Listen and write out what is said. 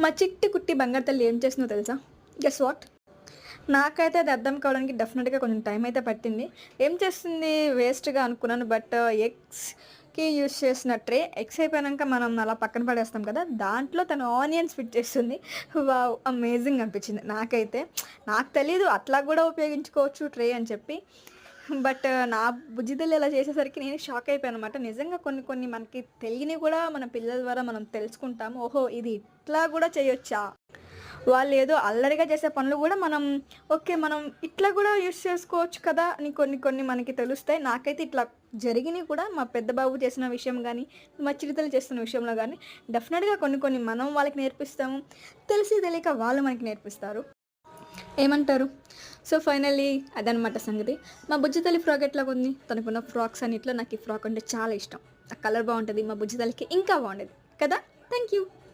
మా చిట్టి కుట్టి బంగారు తల్లి ఏం చేస్తుందో తెలుసా? గెస్ వాట్ నాకైతే అది అర్థం కావడానికి డెఫినెట్గా కొంచెం టైం అయితే పట్టింది. ఏం చేస్తుంది? వేస్ట్గా అనుకున్నాను బట్ ఎగ్స్కి యూస్ చేసిన ట్రే ఎగ్స్ అయిపోయాక మనం అలా పక్కన పడేస్తాం కదా దాంట్లో తను ఆనియన్స్ ఫిట్ చేస్తుంది. వావ్ అమేజింగ్ అనిపించింది నాకైతే. నాకు తెలీదు అట్లా కూడా ఉపయోగించుకోవచ్చు ట్రే అని చెప్పి. బట్ నా బుజ్జిదల్లు ఇలా చేసేసరికి నేను షాక్ అయిపోయాను అనమాట నిజంగా కొన్ని కొన్ని మనకి తెలియని కూడా మన పిల్లల ద్వారా మనం తెలుసుకుంటాము. ఓహో ఇది ఇట్లా కూడా చేయొచ్చా? వాళ్ళు ఏదో అల్లరిగా చేసే పనులు కూడా మనం ఓకే మనం ఇట్లా కూడా యూస్ చేసుకోవచ్చు కదా అని కొన్ని కొన్ని మనకి తెలుస్తాయి. నాకైతే ఇట్లా జరిగినవి కూడా మా పెద్ద బాబు చేసిన విషయం కానీ మా చిరుతలు చేస్తున్న విషయంలో కానీ డెఫినెట్గా కొన్ని కొన్ని మనం వాళ్ళకి నేర్పిస్తాము. తెలిసి తెలియక వాళ్ళు మనకి నేర్పిస్తారు. ఏమంటారు? సో ఫైనల్లీ అదనమాట సంగతి. మా బుజ్జి తల్లి ఫ్రాక్ ఎట్లా ఉంది తనకున్న ఫ్రాక్స్ అన్నిట్లో నాకు ఈ ఫ్రాక్ అంటే చాలా ఇష్టం. ఆ కలర్ బాగుంటుంది మా బుజ్జి తల్లికి ఇంకా బాగుండేది. కదా? Thank you